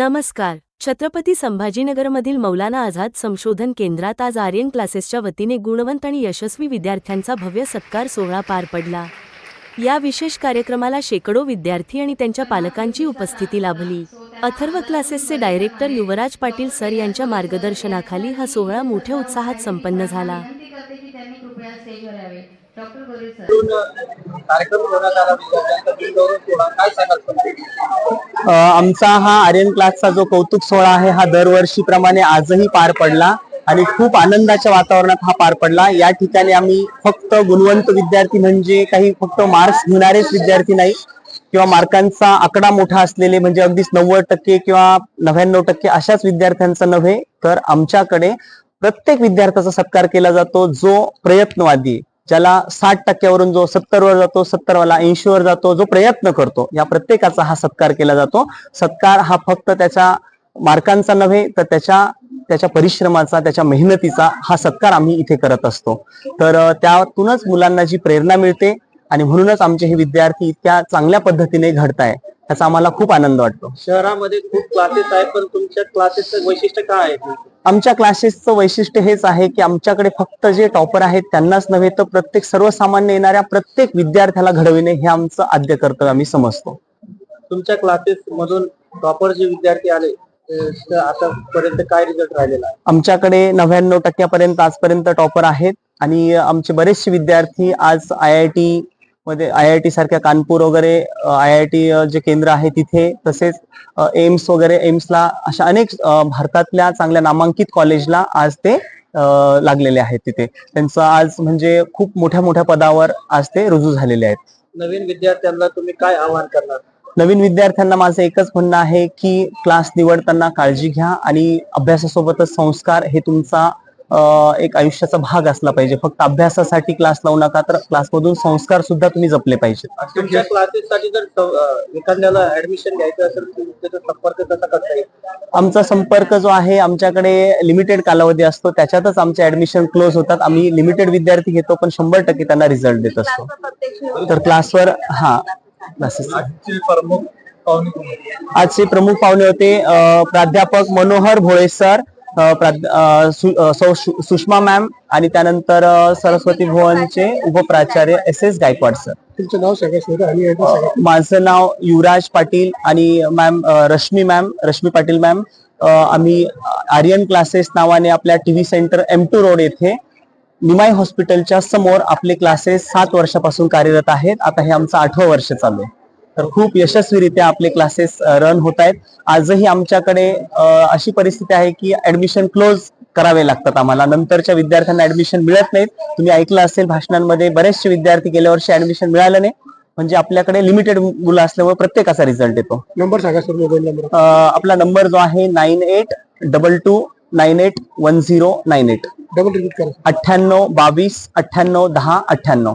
नमस्कार. छत्रपती संभाजीनगरमधील मौलाना आझाद संशोधन केंद्रात आज आर्यन क्लासेसच्या वतीने गुणवंत आणि यशस्वी विद्यार्थ्यांचा भव्य सत्कार सोहळा पार पडला. या विशेष कार्यक्रमाला शेकडो विद्यार्थी आणि त्यांच्या पालकांची उपस्थिती लाभली. अथर्व क्लासेसचे डायरेक्टर युवराज पाटील सर यांच्या मार्गदर्शनाखाली हा सोहळा मोठ्या उत्साहात संपन्न झाला. Doctor Gore sir. कार्यक्रम आला काय सांगाल आमचा हा आर्यन क्लासचा जो कौतुक सोहळा आहे हा दरवर्षीप्रमाणे आजही पार पडला आणि खूप आनंदाच्या वातावरणात हा पार पडला. या ठिकाणी आम्ही फक्त गुणवंत विद्यार्थी म्हणजे काही फक्त मार्क्स घेणारेच विद्यार्थी नाही किंवा मार्कांचा आकडा मोठा असलेले म्हणजे अगदीच नव्वद टक्के किंवा नव्याण्णव टक्के अशाच विद्यार्थ्यांचा नव्हे तर आमच्याकडे प्रत्येक विद्यार्थ्याचा सत्कार केला जातो जो प्रयत्नवादी. ज्याला साठ टक्क्यावरून जो सत्तर वर जातो सत्तर वाला ऐंशी वर जातो जो प्रयत्न करतो या प्रत्येकाचा हा सत्कार केला जातो. सत्कार हा फक्त त्याच्या मार्कांचा नव्हे तर त्याच्या त्याच्या परिश्रमाचा त्याच्या मेहनतीचा हा सत्कार आम्ही इथे करत असतो. तर त्यातूनच मुलांना जी प्रेरणा मिळते आणि म्हणूनच आमचे हे विद्यार्थी इतक्या चांगल्या पद्धतीने घडताय त्याचा आम्हाला खूप आनंद वाटतो. शहरामध्ये खूप क्लासेस आहेत पण तुमच्या क्लासेसचं वैशिष्ट्य काय आहे? आमच्या क्लासेसचं वैशिष्ट्य हेच आहे की आमच्याकडे फक्त जे टॉपर आहेत त्यांनाच नव्हे तर प्रत्येक सर्वसामान्य येणाऱ्या प्रत्येक विद्यार्थ्याला घडविणे हे आमचं आद्य कर्तव्य आम्ही समजतो. तुमच्या क्लासेस मधून टॉपर जे विद्यार्थी आले आतापर्यंत काय रिझल्ट राहिलेला आहे? आमच्याकडे नव्याण्णव टक्क्यापर्यंत आजपर्यंत टॉपर आहेत आणि आमचे बरेचसे विद्यार्थी आज आय आय टी मध्ये आय आय टी सारख्या कानपूर वगैरे आय आय टी जे केंद्र आहे तिथे तसेच एम्स वगैरे एम्सला अशा अनेक भारतातल्या चांगल्या नामांकित कॉलेजला आज ते लागलेले आहेत तिथे. त्यांचं आज म्हणजे खूप मोठ्या मोठ्या पदावर आज ते रुजू झालेले आहेत. नवीन विद्यार्थ्यांना तुम्ही काय आवाहन करणार? नवीन विद्यार्थ्यांना माझं एकच म्हणणं आहे की क्लास निवडताना काळजी घ्या आणि अभ्यासासोबतच संस्कार हे तुमचा एक आयुष्याचा भाग असला पाहिजे. फक्त अभ्यासासाठी क्लास लावू नका तर क्लासमधून संस्कार सुद्धा तुम्ही जपले पाहिजेत. तुमच्या जर एखाद्याला ऍडमिशन घ्यायचं असेल तर त्याचा संपर्क कसा करता येईल? आमचा संपर्क जो आहे आमच्याकडे लिमिटेड कालावधी असतो. त्याच्यातच आमचे ऍडमिशन क्लोज होतात. आम्ही लिमिटेड विद्यार्थी घेतो पण शंभर टक्के त्यांना रिझल्ट देत असतो. तर क्लासवर हा क्लासेस आजचे प्रमुख पाहुणे कोण होते? आजचे प्रमुख पाहुणे होते अ, प्राध्यापक मनोहर भोळे सर. सु- सुषमा मॅम आणि त्यानंतर सरस्वती भुवनचे उपप्राचार्य एस एस गायकवाड सर. तुमचं नाव सांगा माझं नाव युवराज पाटील आणि ma'am Rashmi ma'am Rashmi Patil ma'am. आम्ही आर्यन क्लासेस नावाने आपल्या TV centre M two road येथे निमाई हॉस्पिटलच्या समोर आपले क्लासेस सात वर्षापासून कार्यरत आहेत. आता हे आमचं आठवं वर्ष चालू आहे. तर खूप यशस्वीरित्या आपले क्लासेस रन होत आहेत. आजही आमच्याकडे अशी परिस्थिती आहे की ऍडमिशन क्लोज करावे लागतात आम्हाला. नंतरच्या विद्यार्थ्यांना ऍडमिशन मिळत नाहीत. तुम्ही ऐकलं असेल भाषणांमध्ये बरेचसे विद्यार्थी गेल्या वर्षी ऍडमिशन मिळालं नाही. म्हणजे आपल्याकडे लिमिटेड मुलं असल्यामुळे प्रत्येकाचा रिझल्ट येतो. नंबर सांगा सर मोबाईल नंबर. आपला नंबर जो आहे nine eight double two nine eight one zero nine eight double repeat करा. अठ्ठ्याण्णव बावीस अठ्ठ्याण्णव दहा अठ्ठ्याण्णव.